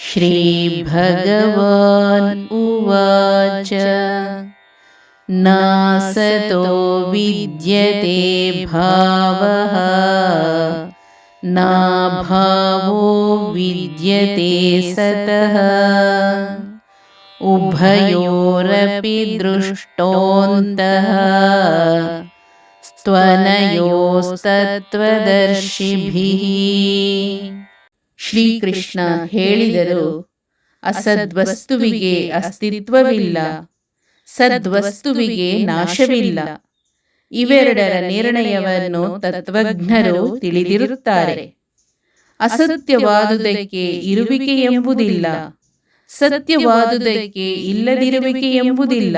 श्रीभगवान् उवाच। नासतो विद्यते भावः नाभावो विद्यते सतः। उभयोरपि दृष्टोऽन्तः स्तनयोस्तदर्शिभिः ಶ್ರೀಕೃಷ್ಣ ಹೇಳಿದರು, ಅಸದ್ವಸ್ತುವಿಗೆ ಅಸ್ತಿತ್ವವಿಲ್ಲ, ಸದ್ವಸ್ತುವಿಗೆ ನಾಶವಿಲ್ಲ. ಇವೆರಡರ ನಿರ್ಣಯವನ್ನು ತತ್ವಜ್ಞರು ತಿಳಿದಿರುತ್ತಾರೆ. ಅಸತ್ಯವಾದುದಕ್ಕೆ ಇರುವಿಕೆ ಎಂಬುದಿಲ್ಲ, ಸತ್ಯವಾದುದಕ್ಕೆ ಇಲ್ಲದಿರುವಿಕೆ ಎಂಬುದಿಲ್ಲ.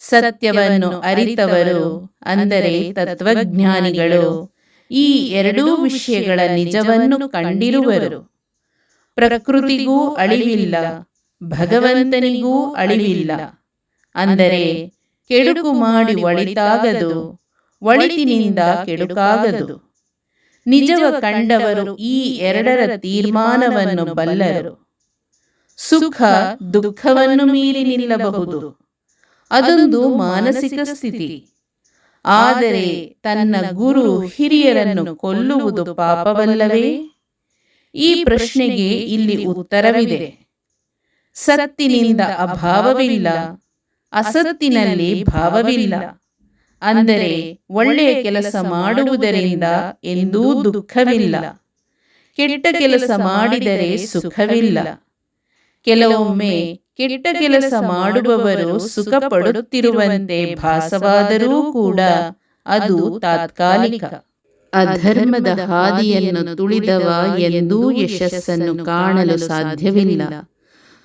ಸತ್ಯವನ್ನು ಅರಿತವರು ಅಂದರೆ ತತ್ವಜ್ಞಾನಿಗಳು. ಈ ಎರಡೂ ವಿಷಯಗಳ ನಿಜವನ್ನು ಕಂಡಿರುವರು. ಪ್ರಕೃತಿಗೂ ಅಳಿವಿಲ್ಲ, ಭಗವಂತನಿಗೂ ಅಳಿವಿಲ್ಲ. ಅಂದರೆ ಕೆಡುಕು ಮಾಡಿ ಒಳಿತಾಗದು, ಒಳಿತಿನಿಂದ ಕೆಡುಕಾಗದು. ನಿಜವ ಕಂಡವರು ಈ ಎರಡರ ತೀರ್ಮಾನವನ್ನು ಬಲ್ಲರು. ಸುಖ ದುಃಖವನ್ನು ಮೀರಿ ನಿಲ್ಲಬಹುದು. ಅದೊಂದು ಮಾನಸಿಕ ಸ್ಥಿತಿ. ಆದರೆ ತನ್ನ ಗುರು ಹಿರಿಯರನ್ನು ಕೊಲ್ಲುವುದು ಪಾಪವಲ್ಲವೇ? ಈ ಪ್ರಶ್ನೆಗೆ ಇಲ್ಲಿ ಉತ್ತರವಿದೆ. ಸತ್ತಿನಿಂದ ಅಭಾವವಿಲ್ಲ, ಅಸತ್ತಿನಲ್ಲಿ ಭಾವವಿಲ್ಲ. ಅಂದರೆ ಒಳ್ಳೆಯ ಕೆಲಸ ಮಾಡುವುದರಿಂದ ಎಂದೂ ದುಃಖವಿಲ್ಲ. ಕೆಟ್ಟ ಕೆಲಸ ಮಾಡಿದರೆ ಸುಖವಿಲ್ಲ. ಕೆಲವೊಮ್ಮೆ ಕೆಟ್ಟ ಕೆಲಸ ಮಾಡುವವರು ಸುಖ ಪಡುತ್ತಿರುವಂತೆ ಭಾಸವಾದರೂ ಕೂಡ ಅದು ತಾತ್ಕಾಲಿಕ. ಅಧರ್ಮದ ಹಾದಿಯನ್ನು ತುಳಿದವ ಎಂದೂ ಯಶಸ್ಸನ್ನು ಕಾಣಲು ಸಾಧ್ಯವಿಲ್ಲ.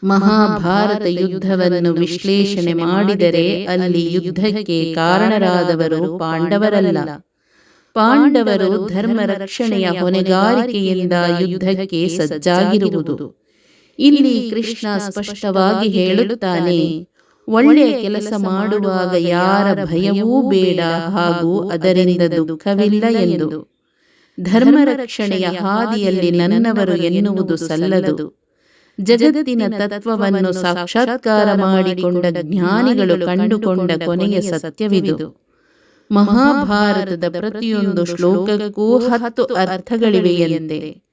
ಮಹಾಭಾರತ ಯುದ್ಧವನ್ನು ವಿಶ್ಲೇಷಣೆ ಮಾಡಿದರೆ ಅಲ್ಲಿ ಯುದ್ಧಕ್ಕೆ ಕಾರಣರಾದವರು ಪಾಂಡವರಲ್ಲ. ಪಾಂಡವರು ಧರ್ಮ ರಕ್ಷಣೆಯ ಹೊಣೆಗಾರಿಕೆಯಿಂದ ಯುದ್ಧಕ್ಕೆ ಸಜ್ಜಾಗಿರುವುದು. ಇಲ್ಲಿ ಕೃಷ್ಣ ಸ್ಪಷ್ಟವಾಗಿ ಹೇಳುತ್ತಾನೆ. ಒಳ್ಳೆಯ ಕೆಲಸ ಮಾಡುವಾಗ ಯಾರ ಭಯವೂ ಬೇಡ ಹಾಗೂ ಅದರಿಂದ ದುಃಖವಿಲ್ಲ ಎಂದು. ಧರ್ಮ ರಕ್ಷಣೆಯ ಹಾದಿಯಲ್ಲಿ ನನ್ನವರು ಎನ್ನುವುದು ಸಲ್ಲದು. ಜಗತ್ತಿನ ತತ್ವವನ್ನು ಸಾಕ್ಷಾತ್ಕಾರ ಮಾಡಿಕೊಂಡ ಜ್ಞಾನಿಗಳು ಕಂಡುಕೊಂಡ ಕೊನೆಯ ಸತ್ಯವಿದು. ಮಹಾಭಾರತದ ಪ್ರತಿಯೊಂದು ಶ್ಲೋಕಕ್ಕೂ ಹತ್ತು ಅರ್ಥಗಳಿವೆಯಂತೆ.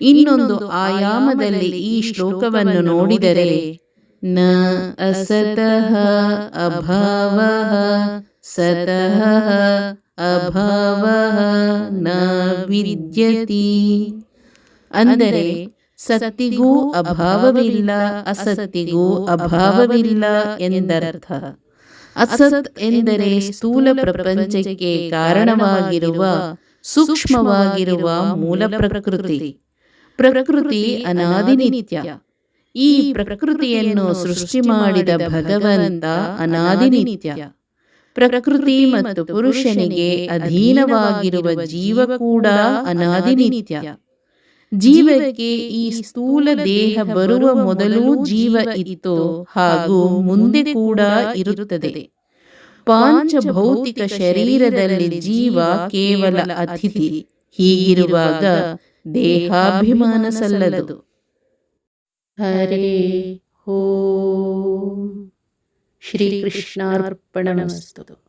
ಇನ್ನೊಂದು ಆಯಾಮದಲ್ಲಿ ಈ ಶ್ಲೋಕವನ್ನು ನೋಡಿದರೆ ನ ಅಸತಃ ಅಭಾವ ಸತಃ ಅಭಾವ ನ ವಿದ್ಯತಿ. ಅಂದರೆ ಸತ್ತಿಗೂ ಅಭಾವವಿಲ್ಲ ಅಸತ್ತಿಗೂ ಅಭಾವವಿಲ್ಲ ಎಂದರ್ಥ. ಅಸತ್ ಎಂದರೆ ಸ್ಥೂಲ ಪ್ರಪಂಚಕ್ಕೆ ಕಾರಣವಾಗಿರುವ ಸೂಕ್ಷ್ಮವಾಗಿರುವ ಮೂಲ ಪ್ರಕೃತಿ. ಪ್ರಕೃತಿ ಅನಾದಿನಿತ್ಯ. ಈ ಪ್ರಕೃತಿಯನ್ನು ಸೃಷ್ಟಿ ಮಾಡಿದ ಭಗವಂತ ಅನಾದಿನಿತ್ಯ. ಪ್ರಕೃತಿ ಮತ್ತು ಪುರುಷನಿಗೆ ಅಧೀನವಾಗಿರುವ ಜೀವ ಕೂಡ ಅನಾದಿನಿತ್ಯ. ಜೀವಕ್ಕೆ ಈ ಸ್ಥೂಲ ದೇಹ ಬರುವ ಮೊದಲು ಜೀವ ಇತ್ತು ಹಾಗೂ ಮುಂದೆ ಕೂಡ ಇರುತ್ತದೆ. ಪಾಂಚಭೌತಿಕ ಶರೀರದಲ್ಲಿ ಜೀವ ಕೇವಲ ಅತಿಥಿ. ಹೀಗಿರುವಾಗ ದೇಹಾಭಿಮಾನ ಸಲ್ಲದು ಹರೇ ಹೋ ಶ್ರೀಕೃಷ್ಣಾರ್ಪಣಮಸ್ತು